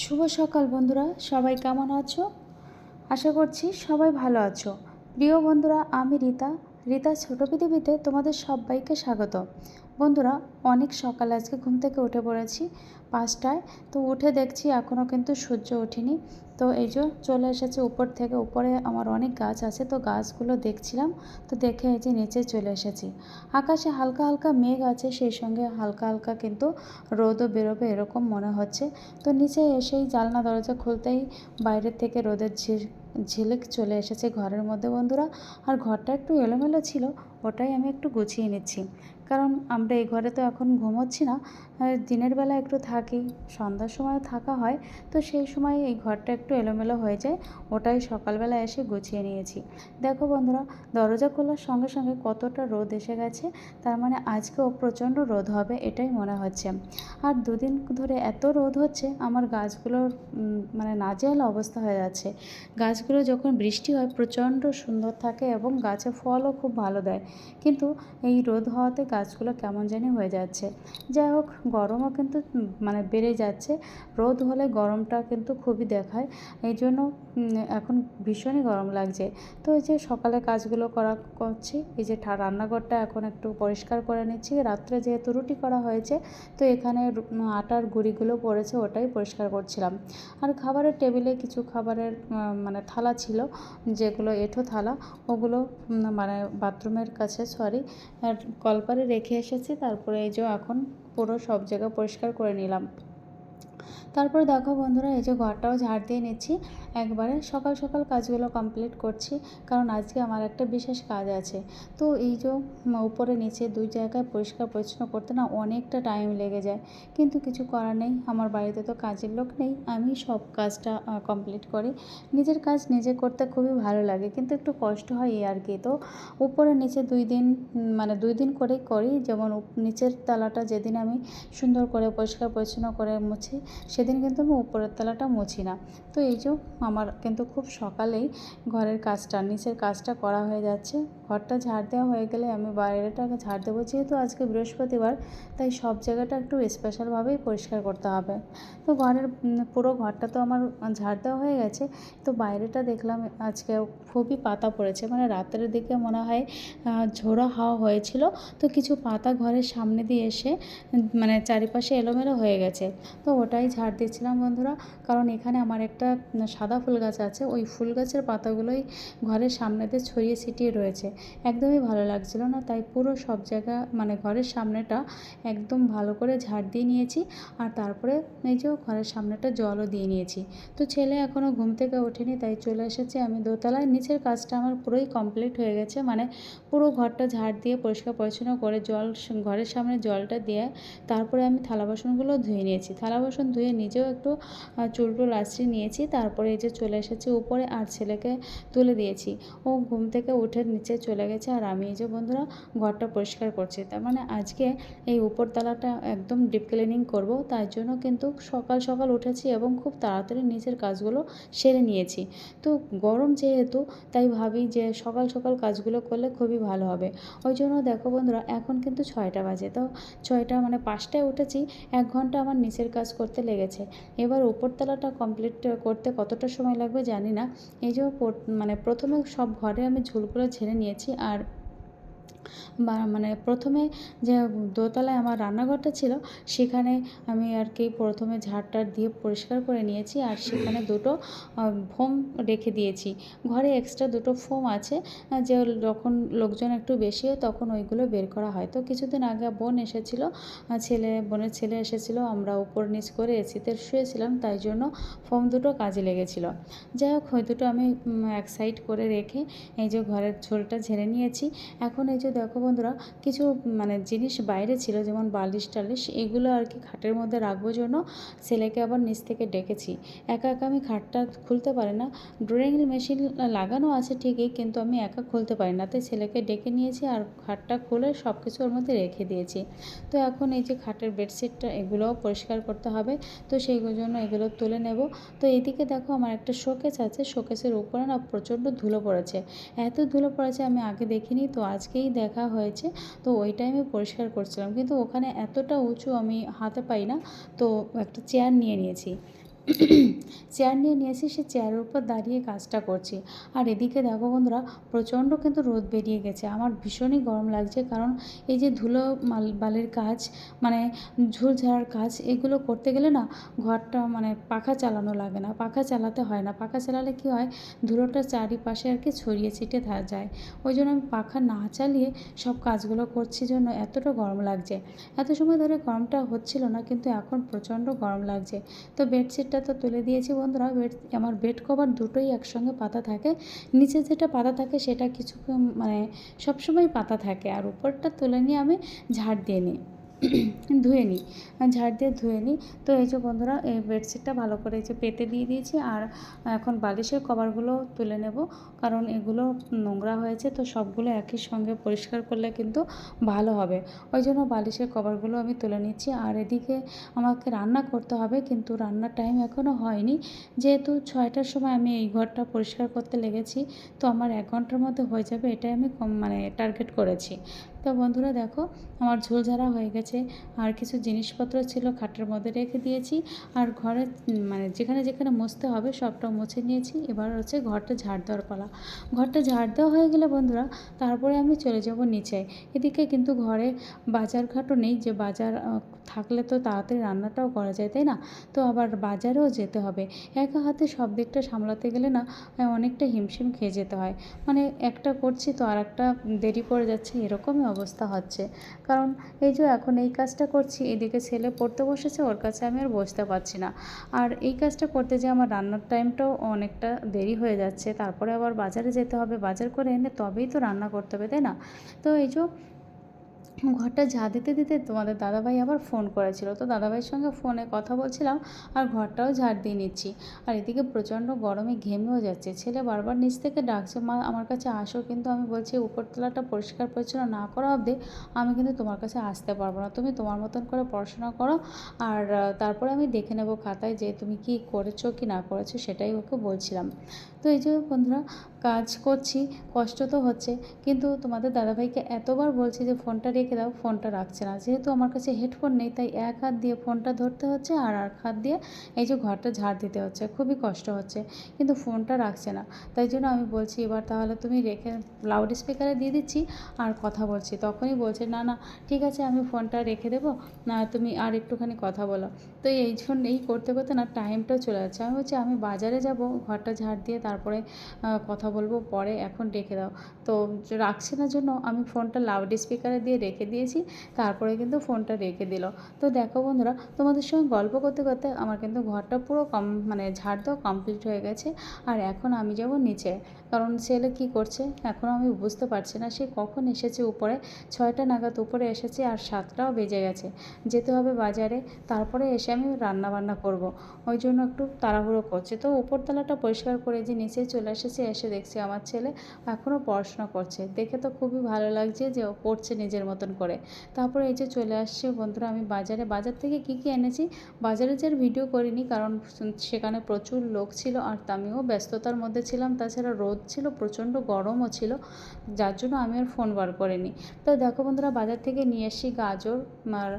শুভ সকাল বন্ধুরা, সবাই কেমন আছো? আশা করছি সবাই ভালো আছো। প্রিয় বন্ধুরা, আমি রীতা। রীতা ছোট পৃথিবীতে তোমাদের সবাইকে স্বাগত। বন্ধুরা, অনেক সকাল, আজকে ঘুম থেকে উঠে পড়েছি পাঁচটায়, তো উঠে দেখছি এখনও কিন্তু সূর্য ওঠেনি। তো এই যে চলে এসেছে উপর থেকে, উপরে আমার অনেক গাছ আছে, তো গাছগুলো দেখছিলাম, তো দেখে এই যে নিচে চলে এসেছি। আকাশে হালকা হালকা মেঘ আছে, সেই সঙ্গে হালকা হালকা কিন্তু রোদও বেরোবে এরকম মনে হচ্ছে। তো নিচে এসেই জালনা দরজা খুলতেই বাইরের থেকে রোদের ঝি- ঝিলিক চলে এসেছে ঘরের মধ্যে বন্ধুরা। আর ঘরটা একটু এলোমেলো ছিল, ওটাই আমি একটু গুছিয়ে নিচ্ছি। কারণ আমরা এই ঘরে তো এখন ঘুমোচ্ছি না দিনের বেলা একটু থাকি, সন্ধ্যার সময় থাকা হয়, তো সেই সময় এই ঘরটা একটু এলোমেলো হয়ে যায়, ওটাই সকালবেলা এসে গুছিয়ে নিয়েছি। দেখো বন্ধুরা, দরজা খোলার সঙ্গে সঙ্গে কতটা রোদ এসে গেছে, তার মানে আজকেও প্রচণ্ড রোদ হবে, এটাই মনে হচ্ছে। আর দুদিন ধরে এত রোদ হচ্ছে, আমার গাছগুলোর মানে নাজেহাল অবস্থা হয়ে যাচ্ছে। গাছগুলো যখন বৃষ্টি হয়, প্রচণ্ড সুন্দর থাকে এবং গাছে ফলও খুব ভালো দেয়। কিন্তু এই রোদ হওয়াতে গাছগুলো কেমন জানি হয়ে যাচ্ছে। যাই হোক, গরমও কিন্তু মানে বেড়ে যাচ্ছে। রোদ হলে গরমটা কিন্তু খুবই দেখায়। এই জন্য এখন ভীষণই গরম লাগছে। তো এই যে সকালে কাজগুলো করা করছি, এই যে রান্নাঘরটা এখন একটু পরিষ্কার করে নিচ্ছি। রাত্রে যেহেতু রুটি করা হয়েছে, তো এখানে আটার গুঁড়িগুলো পড়েছে, ওটাই পরিষ্কার করছিলাম। আর খাবারের টেবিলে কিছু খাবারের মানে থালা ছিল, যেগুলো এঁঠো থালা, ওগুলো মানে বাথরুমের কাছে সরি কলপারে রেখে এসেছি। তারপরে এই যে এখন পুরো সব জায়গা পরিষ্কার করে নিলাম। তারপরে দেখো বন্ধুরা, এই যে ঘরটাও ঝাড় দিয়ে নিচ্ছি। একবারে সকাল সকাল কাজগুলো কমপ্লিট করছি, কারণ আজকে আমার একটা বিশেষ কাজ আছে। তো এই যে উপরে নিচে দুই জায়গায় পরিষ্কার পরিচ্ছন্ন করতে না অনেকটা টাইম লেগে যায়। কিন্তু কিছু করার নেই, আমার বাড়িতে তো কাজের লোক নেই, আমি সব কাজটা কমপ্লিট করি। নিজের কাজ নিজে করতে খুবই ভালো লাগে, কিন্তু একটু কষ্ট হয় এই আর কি। তো উপরে নিচে দুই দিন মানে দুই দিন করেই করি, যেমন নিচের তলাটা যেদিন আমি সুন্দর করে পরিষ্কার পরিচ্ছন্ন করে মুছি সেদিন কিন্তু আমি উপরের তলাটা মুছি না। তো এই যে আমার কিন্তু খুব সকালেই ঘরের কাজটা, নিচের কাজটা করা হয়ে যাচ্ছে। ঘরটা ঝাড় দেওয়া হয়ে গেলে আমি বাইরেটাকে ঝাড় দেবো, যেহেতু আজকে বৃহস্পতিবার, তাই সব জায়গাটা একটু স্পেশালভাবেই পরিষ্কার করতে হবে। তো ঘরের পুরো ঘরটা তো আমার ঝাড় দেওয়া হয়ে গেছে। তো বাইরেটা দেখলাম আজকে খুবই পাতা পড়েছে। মানে রাতের দিকে মনে হয় ঝোড়ো হাওয়া হয়েছিল। তো কিছু পাতা ঘরের সামনে দিয়ে এসে মানে চারিপাশে এলোমেলো হয়ে গেছে। তো ওটাই ঝাড় দিচ্ছিলাম বন্ধুরা। কারণ এখানে আমার একটা সাদা ফুল গাছ আছে, ওই ফুল গাছের পাতাগুলোই ঘরের সামনেতে ছড়িয়ে ছিটিয়ে রয়েছে। একদমই ভালো লাগছিল না, তাই পুরো সব জায়গা মানে ঘরের সামনেটা একদম ভালো করে ঝাড় দিয়ে নিয়েছি। আর তারপরে এই যে ঘরের সামনেটা জলও দিয়ে নিয়েছি। তো ছেলে এখনও ঘুম থেকে ওঠেনি, তাই চলে এসেছে। আমি দোতলায়, নিচের কাজটা আমার পুরোই কমপ্লিট হয়ে গেছে। মানে পুরো ঘরটা ঝাড় দিয়ে পরিষ্কার পরিচ্ছন্ন করে জল, ঘরের সামনে জলটা দিয়ে তারপরে আমি থালা বাসনগুলো ধুয়ে নিয়েছি। থালা বাসন ধুয়ে নিজেও একটু চুল টুল আশ্রিয়ে নিয়েছি। তারপরে এই যে চলে এসেছি উপরে আর ছেলেকে তুলে দিয়েছি। ও ঘুম থেকে উঠে নিচে চলে গেছে আর আমি এই যে বন্ধুরা ঘরটা পরিষ্কার করছি। তার মানে আজকে এই উপরতলাটা একদম ডিপ ক্লিনিং করব। তাই জন্য কিন্তু সকাল সকাল উঠেছি এবং খুব তাড়াতাড়ি নিচের কাজগুলো সেরে নিয়েছি। তো গরম যেহেতু, তাই ভাবি যে সকাল সকাল কাজগুলো করলে খুবই ভালো হবে। ওই জন্য দেখো বন্ধুরা, এখন কিন্তু ছয়টা বাজে। তো ছয়টা মানে পাঁচটায় উঠেছি। এক ঘণ্টা আমার নিচের কাজ করতে লেগেছে। এবার উপরতলাটা কমপ্লিট করতে কতটা সময় লাগবে জানি না। এই যে মানে প্রথমে সব ঘরে আমি ঝুলগুলো ঝেড়ে নিয়েছি আর মানে প্রথমে যে দোতলায় আমার রান্নাঘরটা ছিল, সেখানে আমি আর কি প্রথমে ঝাড়টার দিয়ে পরিষ্কার করে নিয়েছি আর সেখানে দুটো ফোম রেখে দিয়েছি। ঘরে এক্সট্রা দুটো ফোম আছে যে যখন লোকজন একটু বেশি হয় তখন ওইগুলো বের করা হয়। তো কিছুদিন আগে বোন এসেছিল ছেলে, বোনের ছেলে এসেছিল, আমরা উপর নিচ করে এসিতে শুয়েছিলাম, তাই জন্য ফোম দুটো কাজে লেগেছিল। যাই হোক, ওই দুটো আমি এক সাইড করে রেখে এই যে ঘরের ঝোলটা ঝেড়ে নিয়েছি। এখন এই যে দেখো বন্ধুরা, কিছু মানে জিনিস বাইরে ছিল, যেমন বালিশ টালিশ, এগুলো আর কি খাটের মধ্যে রাখব জন্য ছেলেকে আবার নিচ থেকে ডেকেছি। একা একা আমি খাটটা খুলতে পারি না। ড্রয়িং মেশিন লাগানো আছে ঠিকই, কিন্তু আমি একা খুলতে পারি না। তাই ছেলেকে ডেকে নিয়েছি আর খাটটা খুলে সব কিছু ওর মধ্যে রেখে দিয়েছি। তো এখন এই যে খাটের বেডশিটটা, এগুলোও পরিষ্কার করতে হবে। তো সেই জন্য এগুলো তুলে নেব। তো এদিকে দেখো আমার একটা শোকেস আছে। শোকেসের উপরে না প্রচণ্ড ধুলো পড়েছে। এত ধুলো পড়েছে আমি আগে দেখিনি। তো আজকেই দেখা হয়েছে। তো ওই টাইমে পরিষ্কার করছিলাম। কিন্তু ওখানে এতটা উঁচু আমি হাতে পাই না। তো একটা চেয়ার নিয়ে নিয়েছি। চেয়ার নিয়ে নিয়েছি সে চেয়ারের উপর দাঁড়িয়ে কাজটা করছি। আর এদিকে দেখো বন্ধুরা, প্রচণ্ড কিন্তু রোদ বেরিয়ে গেছে। আমার ভীষণই গরম লাগছে কারণ এই যে ধুলো মাল, বালির কাজ মানে ঝুল ঝাড়ার কাজ, এগুলো করতে গেলে না ঘরটা মানে পাখা চালানো লাগে না। পাখা চালাতে হয় না। পাখা চালালে কি হয়, ধুলোটা চারিপাশে আর কি ছড়িয়ে ছিটে যায়। ওই জন্য আমি পাখা না চালিয়ে সব কাজগুলো করছি জন্য এতটা গরম লাগছে। এত সময় ধরে গরমটা হচ্ছিল না, কিন্তু এখন প্রচণ্ড গরম লাগছে। তো বেডশিটটা তো তুলে দিয়েছি বন্ধুরা। বেড, আমার বেড কভার দুটোই একসঙ্গে পাতা থাকে। নিচে যেটা পাতা থাকে সেটা কিছু মানে সবসময় পাতা থাকে। আর উপরটা তুলে নিয়ে আমি ঝাড় দিয়ে নিই। ধুয়ে নিই, ঝাড় দিয়ে ধুয়ে নিই। তো এই যে বন্ধুরা, এই বেডশিটটা ভালো করে এই যে পেতে দিয়ে দিয়েছি আর এখন বালিশের কভারগুলো তুলে নেব কারণ এগুলো নোংরা হয়েছে তো সবগুলো একই সঙ্গে পরিষ্কার করলে কিন্তু ভালো হবে। ওই জন্য বালিশের কভারগুলো আমি তুলে নিচ্ছি আর এদিকে আমাকে রান্না করতে হবে কিন্তু রান্নার টাইম এখনও হয়নি। যেহেতু ছয়টার সময় আমি এই ঘরটা পরিষ্কার করতে লেগেছি তো আমার এক ঘণ্টার মধ্যে হয়ে যাবে এটাই আমি মানে টার্গেট করেছি। তো বন্ধুরা দেখো, আমার ঝোল ঝাড়া হয়ে গেছে। আর কিছু জিনিসপত্র ছিল, খাটের মধ্যে রেখে দিয়েছি। আর ঘরে মানে যেখানে যেখানে মুছতে হবে সবটা মুছে নিয়েছি। এবার হচ্ছে ঘরটা ঝাড় দেওয়ার পালা। ঘরটা ঝাড় দেওয়া হয়ে গেলে বন্ধুরা, তারপরে আমি চলে যাব নিচে। এদিকে কিন্তু ঘরে বাজার ঘাটও নেই, যে বাজার থাকলে তো তাড়াতাড়ি রান্নাটাও করা যায়, তাই না? তো আবার বাজারেও যেতে হবে। একা হাতে সব দিকটা সামলাতে গেলে না, অনেকটা হিমশিম খেয়ে যেতে হয়। মানে একটা করছি তো আর একটা দেরি পড়ে যাচ্ছে, এরকমই অবস্থা হচ্ছে। কারণ এই যে এখন এই কাজটা করছি, এদিকে ছেলে পড়তে বসেছে, ওর কাছে আমি আর বসতে পারছি না। আর এই কাজটা করতে যে আমার রান্নার টাইমটাও অনেকটা দেরি হয়ে যাচ্ছে, তারপরে আবার বাজারে যেতে হবে। বাজার করে এনে তবেই তো রান্না করতে হবে, তাই না? তো এই যে ঘরটা ঝাঁ দিতে দিতে তোমাদের দাদাভাই আবার ফোন করেছিল। তো দাদাভাইয়ের সঙ্গে ফোনে কথা বলছিলাম আর ঘরটাও ঝাড় দিয়ে নিচ্ছি। আর এদিকে প্রচণ্ড গরমে ঘেমেও যাচ্ছে। ছেলে বারবার নিচ থেকে ডাকছে, মা, আমার কাছে আসো। কিন্তু আমি বলছি, উপরতলাটা পরিষ্কার পরিচ্ছন্ন না করা অবধি আমি কিন্তু তোমার কাছে আসতে পারব না। তুমি তোমার মতন করে পড়াশোনা করো আর তারপরে আমি দেখে নেব খাতায় যে তুমি কি করেছ কি না করেছ সেটাই ওকে বলছিলাম। তো এই যে বন্ধুরা কাজ করছি, কষ্ট তো হচ্ছে। কিন্তু তোমাদের দাদাভাইকে এতবার বলছি যে, ফোনটা রেখে দাও, ফোনটা রাখছে না। যেহেতু আমার কাছে হেডফোন নেই, তাই এক হাত দিয়ে ফোনটা ধরতে হচ্ছে আর এক হাত দিয়ে এই যে ঘরটা ঝাড় দিতে হচ্ছে। খুবই কষ্ট হচ্ছে, কিন্তু ফোনটা রাখছে না। তাই জন্য আমি বলছি, এবার তাহলে তুমি রেখে লাউড স্পিকারে দিয়ে দিচ্ছি আর কথা বলছি। তখনই বলছে, না না, ঠিক আছে, আমি ফোনটা রেখে দেবো, না, তুমি আর একটুখানি কথা বলো। তো এই জন্য এই করতে করতে না টাইমটাও চলে যাচ্ছে। আমি বলছি, আমি বাজারে যাব, ঘরটা ঝাড় দিয়ে তারপরে কথা বলব, পরে এখন রেখে দাও। তো রাখছে না জন্য আমি ফোনটা লাউড স্পিকারে দিয়ে রেখে দিয়েছি, তারপরে কিন্তু ফোনটা রেখে দিল। তো দেখো বন্ধুরা, তোমাদের সঙ্গে গল্প করতে করতে আমার কিন্তু ঘরটা পুরো কম মানে ঝাড় দেওয়া কমপ্লিট হয়ে গেছে। আর এখন আমি যাব নিচে, কারণ ছেলে কি করছে এখনও আমি বুঝতে পারছি না, সে কখন এসেছে উপরে। ছয়টা নাগাদ উপরে এসেছে আর সাতটাও বেজে গেছে। যেতে হবে বাজারে, তারপরে এসে আমি রান্না বান্না করব। ওই জন্য একটু তাড়াহুড়ো করছে। তো উপরতলাটা পরিষ্কার করে যে নিচে চলে এসেছে, এসে দেখছি আমার ছেলে এখনও পড়াশোনা করছে। দেখে তো খুবই ভালো লাগছে যে ও পড়ছে নিজের মতন করে। তারপরে এই যে চলে আসছে বন্ধুরা, আমি বাজারে, বাজার থেকে কি কি এনেছি? বাজারে যে ভিডিও করিনি, কারণ সেখানে প্রচুর লোক ছিল আর আমিও ব্যস্ততার মধ্যে ছিলাম। তাছাড়া রোদ ছিল, প্রচণ্ড গরমও ছিল, যার জন্য আমি আর ফোন বার করিনি। তো দেখো বন্ধুরা, বাজার থেকে নিয়ে এসেছি গাজর, আর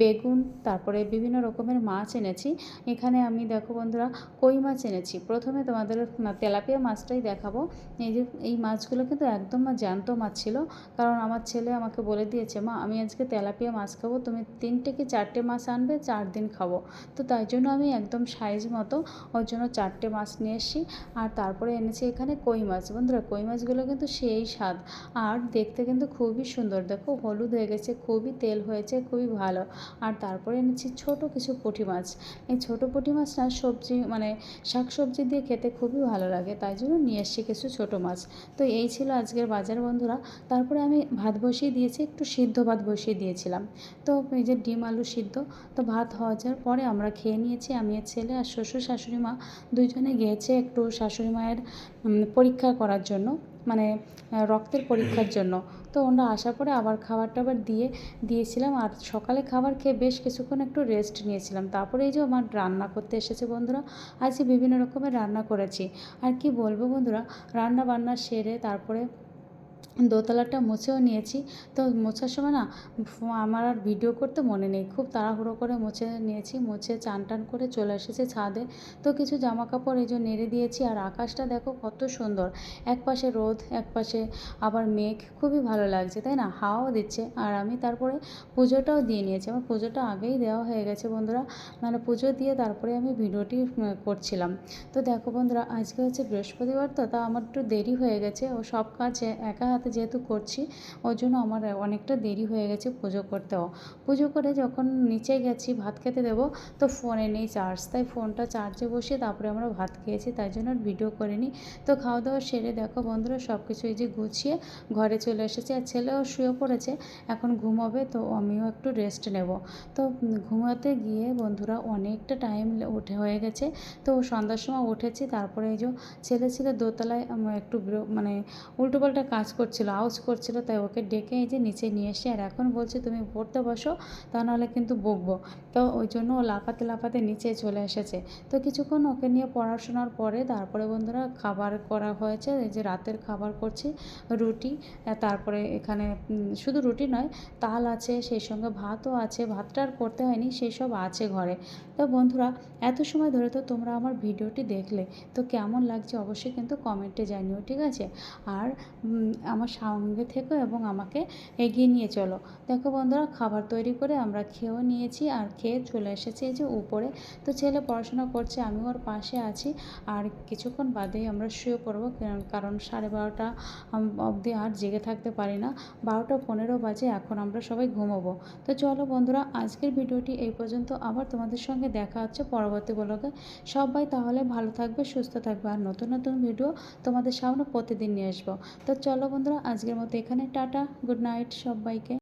বেগুন, তারপরে বিভিন্ন রকমের মাছ এনেছি। এখানে আমি দেখো বন্ধুরা, কই মাছ এনেছি? প্রথমে তোমাদের তেলাপিয়া মাছটাই দেখাবো। এই যে, এই মাছগুলো কিন্তু একদম জ্যান্ত মাছ ছিল। কারণ আমার ছেলে আমাকে বলে দিয়েছে, মা, আমি আজকে তেলাপিয়া মাছ খাব, তুমি তিনটে কি চারটে মাছ আনবে? চার দিন খাব। তো তাই জন্য আমি একদম সাইজ মতো ওর জন্য চারটে মাছ নিয়ে এসেছি। আর তারপরে এনেছি এখানে কই মাছ। বন্ধুরা, কই মাছগুলো কিন্তু সেই স্বাদ। আর দেখতে কিন্তু খুবই সুন্দর। দেখো, হলুদ হয়ে গেছে, খুবই তেল হয়েছে, খুবই ভালো। আর তারপরে এনেছি ছোট কিছু পুঁটি মাছ। এই ছোট পুঁটি মাছ না সবজি মানে শাক সবজি দিয়ে খেতে খুবই ভালো লাগে। তাই জন্য নিয়ে এসেছি কিছু ছোট মাছ। তো এই ছিল আজকের বাজার বন্ধুরা। তারপরে আমি ভাত বসিয়ে দিয়েছি, একটু সিদ্ধ ভাত বসিয়ে দিয়েছিলাম। তো এই যে ডিম আলু সিদ্ধ, তো ভাত হওয়া পরে আমরা খেয়ে নিয়েছি, আমি আর ছেলে আর শ্বশুর শাশুড়ি মা দুজনে গিয়েছে একটু শাশুড়ি মায়ের পরীক্ষা করার জন্য। মানে রক্তের পরীক্ষার জন্য। তো ওনারা আসার পরে আবার খাবার টাবার দিয়ে, দিয়েছিলাম। আর সকালে খাবার খেয়ে বেশ কিছুক্ষণ একটু রেস্ট নিয়েছিলাম। তারপরে এই যে আমার রান্না করতে এসেছে বন্ধুরা আজকে বিভিন্ন রকমের রান্না করেছি। আর কি বলব বন্ধুরা রান্না বান্না সেরে তারপরে দোতলাটা মুছেও নিয়েছি। তো মোছার সময় না, আমার আর ভিডিও করতে মনে নেই। খুব তাড়াহুড়ো করে মুছে নিয়েছি, মুছে চান টান করে চলে এসেছি ছাদে। তো কিছু জামা কাপড় এই যে নেড়ে দিয়েছি আর আকাশটা দেখো কত সুন্দর। এক পাশে রোদ, এক পাশে আবার মেঘ, খুবই ভালো লাগছে, তাই না? হাওয়াও দিচ্ছে। আর আমি তারপরে পুজোটাও দিয়ে নিয়েছি। আমার পুজোটা আগেই দেওয়া হয়ে গেছে বন্ধুরা। মানে পুজো দিয়ে তারপরে আমি ভিডিওটি করছিলাম। তো দেখো বন্ধুরা, আজকে হচ্ছে বৃহস্পতিবার তো, তা আমার একটু দেরি হয়ে গেছে। ও সব কাজ একা হাতে যেহেতু করছি ওর জন্য আমার অনেকটা দেরি হয়ে গেছে পুজো করতেও পুজো করে যখন নিচে গেছি, ভাত খেতে দেবো, তো ফোনে নেই চার্জ তাই ফোনটা চার্জে বসিয়ে তারপরে আমরা ভাত খেয়েছি, তাই জন্য ভিডিও করিনি। তো খাওয়া দাওয়া সেরে দেখো বন্ধুরা সব কিছু এই যে গুছিয়ে ঘরে চলে এসেছে, আর ছেলেও শুয়ে পড়েছে, এখন ঘুমোবে, তো আমিও একটু রেস্ট নেব। তো ঘুমাতে গিয়ে বন্ধুরা অনেকটা টাইম উঠে হয়ে গেছে, তো সন্ধ্যার সময় উঠেছি, তারপরে এই যে ছেলে ছিল দোতলায় একটু মানে উল্টোপাল্টা কাজ করছিল আওয়াজ করছিল তাই ওকে ডেকে এই যে নিচে নিয়ে এসে আর এখন বলছে তুমি পড়তে বসো তা নাহলে কিন্তু বকবো। তো ওই জন্য ও লাফাতে লাফাতে নিচে চলে এসেছে। তো কিছুক্ষণ ওকে নিয়ে পড়াশোনার পরে তারপরে বন্ধুরা খাবার করা হয়েছে এই যে রাতের খাবার করছি রুটি তারপরে এখানে শুধু রুটি নয় তাল আছে সেই সঙ্গে ভাতও আছে ভাতটা আর করতে হয়নি সেই সব আছে ঘরে। তো বন্ধুরা এত সময় ধরে তো তোমরা আমার ভিডিওটি দেখলে তো কেমন লাগছে অবশ্যই কিন্তু কমেন্টে জানিও ঠিক আছে? আর উম, আমার সঙ্গে থেকো এবং আমাকে এগিয়ে নিয়ে চলো। দেখো বন্ধুরা, খাবার তৈরি করে আমরা খেয়েও নিয়েছি আর খেয়ে চলে এসেছি এই যে উপরে। তো ছেলে পড়াশোনা করছে, আমি ওর পাশে আছি। আর কিছুক্ষণ বাদেই আমরা শুয়ে পড়ব, কারণ- সাড়ে বারোটা অবধি আর জেগে থাকতে পারি না। বারোটা পনেরো বাজে, এখন আমরা সবাই ঘুমোবো। তো চলো বন্ধুরা, আজকের ভিডিওটি এই পর্যন্ত। আবার তোমাদের সঙ্গে দেখা হচ্ছে পরবর্তী ব্লগে। সবাই তাহলে ভালো থাকবে, সুস্থ থাকবে। আর নতুন নতুন ভিডিও তোমাদের সামনে প্রতিদিন নিয়ে আসব। তো চলো বন্ধুরা আজকের মতো এখানে টাটা গুড নাইট সবাইকে।